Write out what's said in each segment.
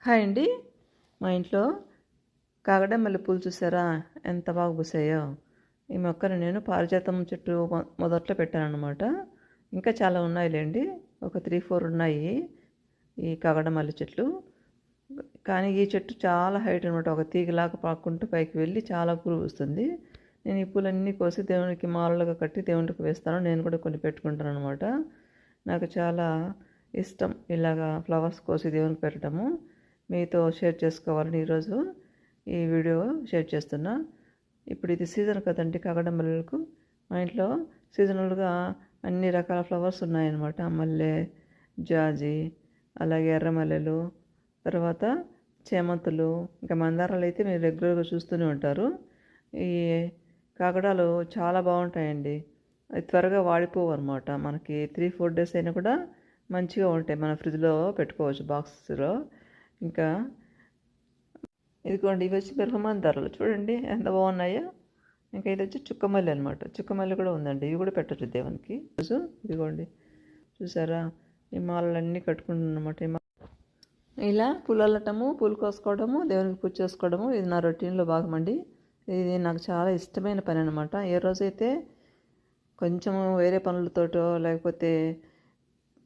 Hi అండి. మా ఇంట్లో కాగడ మల్లె పూలు చూసారా? ఎంత బాగా పూసాయో. ఈ మొక్కను నేను పారిజాతం చెట్టు మొ- మొదట్లో పెట్టానమాట ఇంకా చాలా ఉన్నాయిలేండి. ఒక త్రీ ఫోర్ ఉన్నాయి ఈ కాగడ మల్లె చెట్లు. కానీ ఈ చెట్టు చాలా హైట్ అనమాట ఒక తీగలాగా పాక్కుంటూ పైకి వెళ్ళి చాలా పూలు వస్తుంది నేను ఈ పూలన్నీ కోసి దేవునికి మాలలుగా కట్టి దేవునికి వేస్తాను. నేను కూడా కొన్ని పెట్టుకుంటాను అనమాట నాకు చాలా ఇష్టం ఇలాగా ఫ్లవర్స్ కోసి దేవునికి పెట్టడము. మీతో షేర్ చేసుకోవాలని ఈరోజు ఈ వీడియో షేర్ చేస్తున్నా. ఇప్పుడు ఇది సీజన్ కదండి కాగడ మల్లెలకు. మా ఇంట్లో సీజనల్గా అన్ని రకాల ఫ్లవర్స్ ఉన్నాయన్నమాట. మల్లె జాజి అలాగే ఎర్రమల్లెలు తర్వాత చేమంతులు ఇంకా మందారాలు అయితే మీరు రెగ్యులర్గా చూస్తూనే ఉంటారు. ఈ కాగడాలు చాలా బాగుంటాయండి. అవి త్వరగా వాడిపోవు అనమాట మనకి త్రీ ఫోర్ డేస్ అయినా కూడా మంచిగా ఉంటాయి. మన ఫ్రిడ్జ్లో పెట్టుకోవచ్చు బాక్స్లో. ఇంకా ఇదిగోండి ఇవి వచ్చి ధరలు. చూడండి ఎంత బాగున్నాయో. ఇంకా ఇది వచ్చి చుక్కమల్లి అనమాట చుక్కమల్లి కూడా ఉందండి. ఇవి కూడా పెట్టచ్చు దేవునికి. రోజు ఇదిగోండి చూసారా? ఈ మాలలన్నీ కట్టుకుంటున్నమాట ఈ ఇలా పూలు అల్లటము పూలు కోసుకోవడము దేవునికి పూజ చేసుకోవడము ఇది నా రొటీన్లో భాగమండి. ఇది నాకు చాలా ఇష్టమైన పని అనమాట ఏ రోజైతే కొంచెము వేరే పనులతోటో లేకపోతే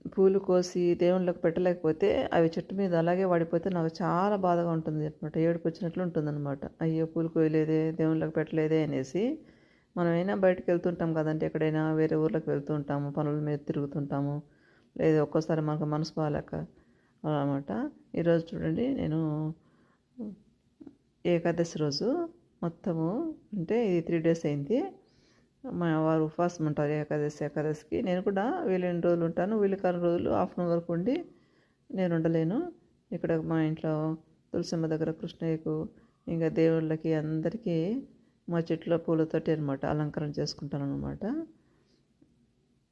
పూలు కోసి దేవుళ్ళకి పెట్టలేకపోతే అవి చెట్టు మీద అలాగే వాడిపోతే నాకు చాలా బాధగా ఉంటుంది అనమాట ఏడుపు వచ్చినట్లు ఉంటుందన్నమాట. అయ్యో పూలు కోయలేదే దేవుళ్ళకి పెట్టలేదే అనేసి మనమైనా బయటకు వెళ్తుంటాం కదంటే ఎక్కడైనా వేరే ఊర్లకు వెళ్తూ ఉంటాము పనుల మీద తిరుగుతుంటాము. లేదా ఒక్కోసారి మనకు మనసు బాగాలేక అలా అనమాట ఈరోజు చూడండి నేను ఏకాదశి రోజు మొత్తము అంటే ఇది త్రీ డేస్ అయింది. మా వారు ఉపవాసం ఉంటారు ఏకాదశి ఏకాదశికి. నేను కూడా వీలైన రోజులు ఉంటాను వీలు కాని రోజులు ఆఫ్టర్నూన్ వరకు ఉండి నేను ఉండలేను. ఇక్కడ మా ఇంట్లో తులసమ్మ దగ్గర కృష్ణయ్యకు ఇంకా దేవుళ్ళకి అందరికీ మా చెట్ల పూలతోటి అనమాట అలంకరణ చేసుకుంటాను అనమాట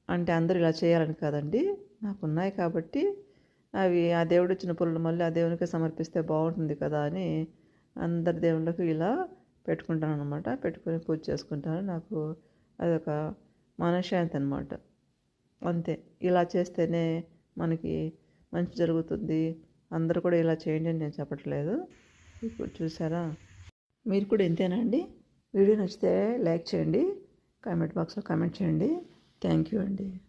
అంటే అందరూ ఇలా చేయాలని కాదండి నాకు ఉన్నాయి కాబట్టి అవి ఆ దేవుడు ఇచ్చిన పూలను మళ్ళీ ఆ దేవునికి సమర్పిస్తే బాగుంటుంది కదా అని అందరి దేవుళ్ళకు ఇలా పెట్టుకుంటాను అనమాట పెట్టుకొని పూజ చేసుకుంటాను. నాకు అదొక మనశ్శాంతి అనమాట అంతే. ఇలా చేస్తేనే మనకి మంచి జరుగుతుంది. అందరూ కూడా ఇలా చేయండి అని నేను చెప్పట్లేదు. ఇప్పుడు చూసారా? మీరు కూడా ఇంతేనా అండి? వీడియో నచ్చితే లైక్ చేయండి. కామెంట్ బాక్స్లో కామెంట్ చేయండి. థ్యాంక్ యూ అండి.